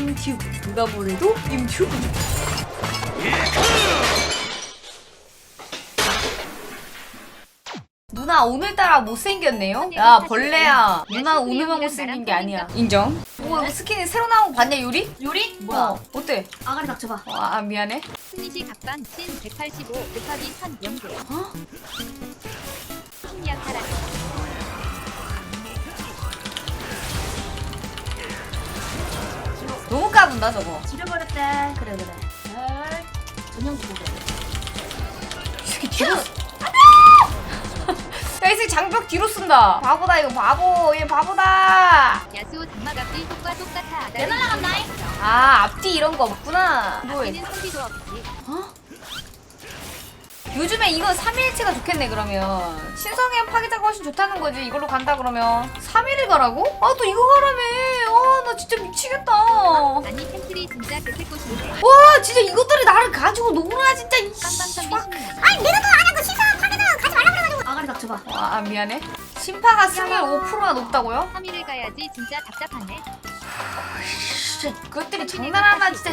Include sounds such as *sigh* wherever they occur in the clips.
임튜브 누가 뭐래도 임튜브 누나 오늘따라 못생겼네요? 야 벌레야 누나 오늘만 못생긴 게 아니야 인정 오 이거 스킨이 새로 나온 거 봤냐 요리? 요리? 어 어때? 아가리 닥쳐봐. 어, 아 미안해 승리시 각방 신 185 곱하기 1000 연계 어? 까분다 저거 지려버렸대. 그래 그래. 잘. 전용기 보자. 이 새끼 뒤로 야이 새끼 장벽 뒤로 쓴다 바보다 이거 바보 얘 바보다 야수 단마갑질 효과 똑같아 내 날라간다잉. 아 앞뒤 이런 거 없구나 없지 어? 요즘에 이거 3일치가 좋겠네 그러면 신성의 파괴자가 훨씬 좋다는 거지 이걸로 간다 그러면 3일을 가라고? 아 또 이거 가라며 미치겠다 와 아니 팬트리 진짜 개새꽃인데. 진짜 이것들이 나를 가지고 노나 진짜 이 빵빵 씨. 선비 신나 아가리 닥쳐봐. 아, 아 미안해. 심파가 승률 5%가 높다고요? 3일을 가야지 진짜 답답하네. 진짜 그것들이 장난하나 진짜.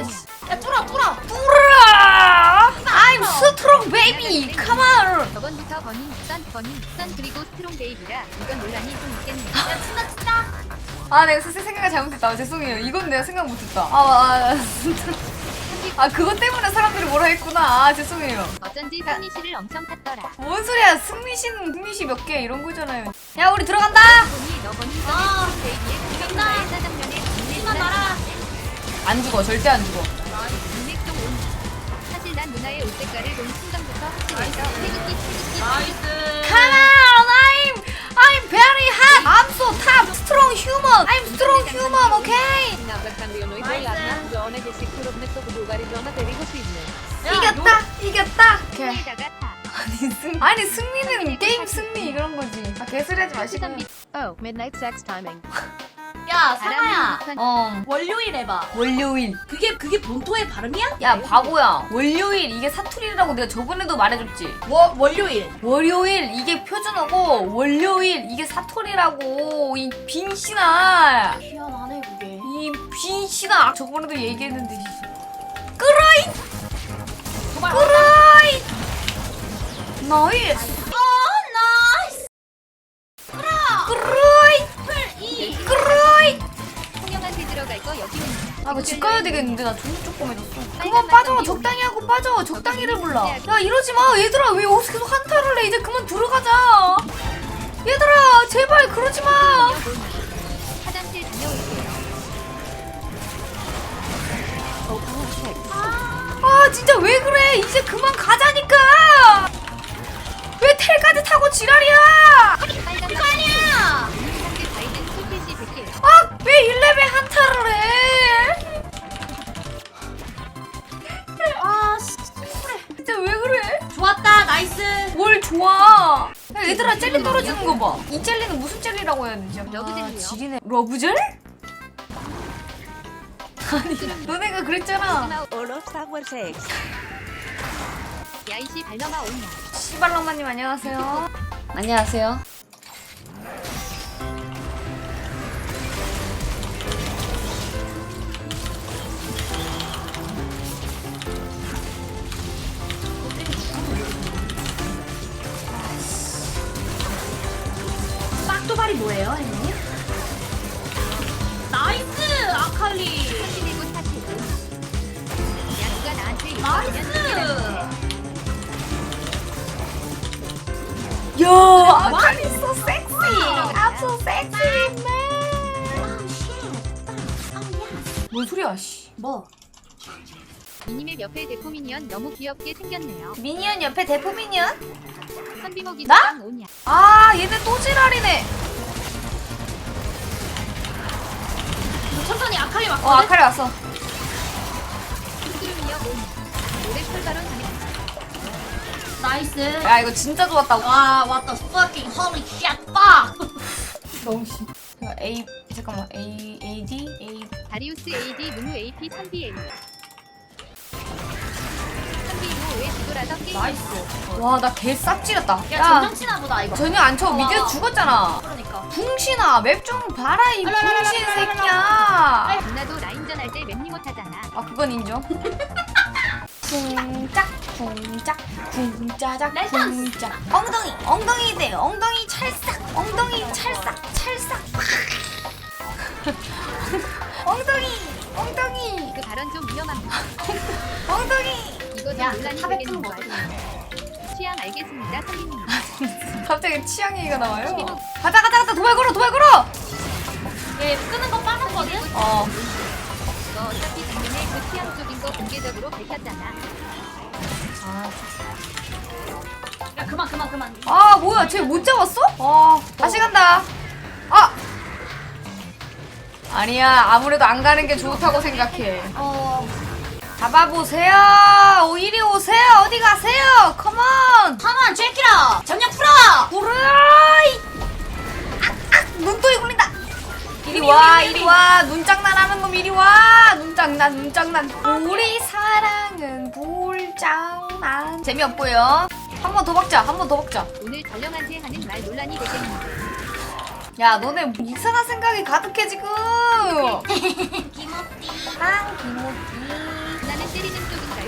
야 뚫어 뚫어. 뿌르라 I'm strong baby. Come on. 저번부터 버닝 선 버닝 선 그리고 스트롱 베이비라 이건 논란이 좀 있겠네. 야 친다 친다. 아 내가 사실 생각을 잘못했다. 죄송해요. 이건 내가 생각 못했다. 아, 아, 아, 아 그것 때문에 사람들이 뭐라 했구나. 아 죄송해요. 어쩐지 승리시를 엄청 탔더라. 뭔 소리야. 승리 씨는 승리 씨 몇 개? 이런 거잖아요. 야 우리 들어간다! 보니 너 아. 베이비의 짜장면에 일만 나라. 안 죽어. 절대 안 죽어. 온. 사실 난 누나의 옷 색깔을 본 순간부터 확실해서 태극기 태극기. 나이스. On I'm I'm very hot I'm so tough strong human I'm strong human okay 이겼다 이겼다 오케이. 아니 승 아니 승리는 게임 승리 이런 거지 아 개소리하지 마시고 Oh, midnight sex timing. 야 상아야. 어 월요일 해봐. 월요일 그게 그게 본토의 발음이야? 야 바보야 월요일 이게 사투리라고 내가 저번에도 말해줬지 워 월요일. 월요일 이게 표준어고 월요일 이게 사투리라고 이 빈신아 희한하네 그게. 이 빈신아 저번에도 얘기했는데 끄라이 도발. 끄라이 나이 되겠는데 나 존나 조금해졌어. 그만 빠져. 적당히 하고 빠져. 적당히를 몰라. 야 이러지 마. 얘들아 왜 여기서 계속 한타를 해? 이제 그만 들어가자. 얘들아 제발 그러지 마. 화장실 다녀올게요. 아 진짜 왜 그래? 이제 그만 좋아 야, 얘들아 젤리 떨어지는 거 봐 이 젤리는 무슨 젤리라고 해야 되지 러브 젤리요. 지리네 러브 젤? *laughs* 아니 너네가 그랬잖아 야이시 발넘아 온나. 시발러마님 안녕하세요 안녕하세요 빡도발이 뭐예요, 형님? 나이스 아칼리. 사실이고 사실이고. 야수가 나한테 나이스. 야 아칼리 so sexy I'm so sexy man 뭔 소리야 씨 뭐? 미니맵 옆에 데코 미니언 너무 귀엽게 생겼네요. 미니언 옆에 대포 미니언? 선비먹이 나? 랑 오냐. 아 얘네 또 지랄이네 천천히 아칼리 어, 왔거든? 어 아칼리 왔어. 나이스. 야 이거 진짜 좋았다고. 와 왔다 fucking holy shit fuck. 너무 심 A 잠깐만 A A D? A. 다리우스 AD 문우 AP 3BL 나이스. 와 나 개 싹 찌렸다. 야 야 전정치나 보다 이거. 전혀 안쳐. 미드 죽었잖아. 그러니까. 붕신아 맵 좀 봐라 이 붕신 새끼야. 누나도 라인전 할 때 맵니 못하잖아. 아 그건 인정. 쿵짝 쿵짝 쿵짜작 쿵짝. 엉덩이 엉덩이 대 엉덩이 찰싹 엉덩이 찰싹 찰싹. *laughs* 엉덩이 엉덩이. 그 발언 좀 위험합니다. *laughs* 엉덩이. 이거 좀 논란이 먹었는데 알겠습니다, 선생님. 아, 갑자기 취향 얘기가 나와요. 어. 가자 가자 가자 도발 걸어 도발 걸어. 예, 끄는 거 빠는 거든? 어. 어차피 작년에 그 취향 쪽인 거 공개적으로 밝혔잖아. 아. 야 그만 그만 그만. 아 뭐야 쟤 못 잡았어? 어 다시 간다. 아 아니야 아무래도 안 가는 게 좋다고 생각해. 어. 잡아보세요. 이리 오세요. 어디 가세요? 컴온. 컴온, 제키라. 점령 풀어. 불어. 아, 아, 눈돌이 굴린다. 이리 와, 이리 와. 눈장난 하는 놈 이리 와. 눈장난, 눈장난. 우리 사랑은 불장난. 재미없고요. 한 번 더 박자, 한 번 더 박자. 오늘 전령한테 하는 말 논란이 되겠는데. 야, 너네 이상한 생각이 가득해 지금. 기모띠. 빵 기모띠.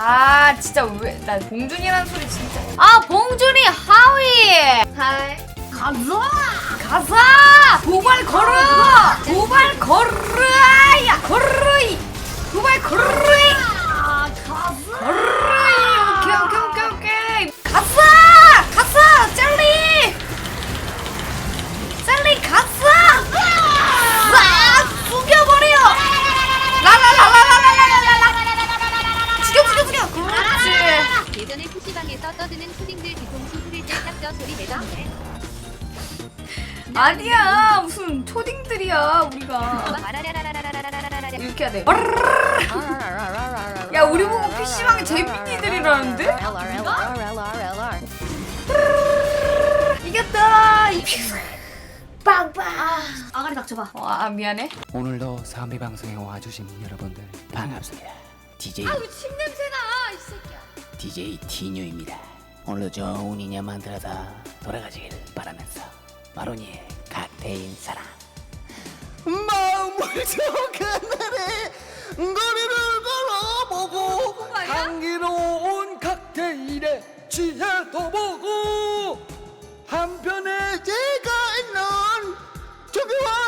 아 진짜 왜나 봉준이라는 소리 진짜. 아 봉준이 하위! 하이. 가자! 가자! 도발 걸어! 도발 걸어! 야 걸어 도발 걸어 예전에 PC방에서 떠드는 초딩들 뒤통수 흐릴 때 딱저 소리 내던 해. 아니야 무슨 초딩들이야 우리가 이렇게 해야 돼야 우리 보고 PC방에 재민이들이라는데? 이겼다 빵빵 아가리 닥쳐봐 와 미안해 오늘도 삼비 방송에 와주신 여러분들 반갑습니다. DJ 아우 침 냄새나. 이 새끼. DJ 티뉴입니다. 오늘도 좋은 인연 만들어서 돌아가시길 바라면서 마로니의 칵테일 사랑. 마음을 저가늘에 거리를 걸어보고 향기로운 칵테일에 취해도 보고 한편에 제가 있는 저기와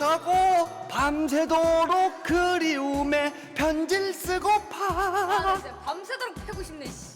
가고 밤새도록 그리움에 편지를 쓰고파 밤새도록 패고 싶네 씨.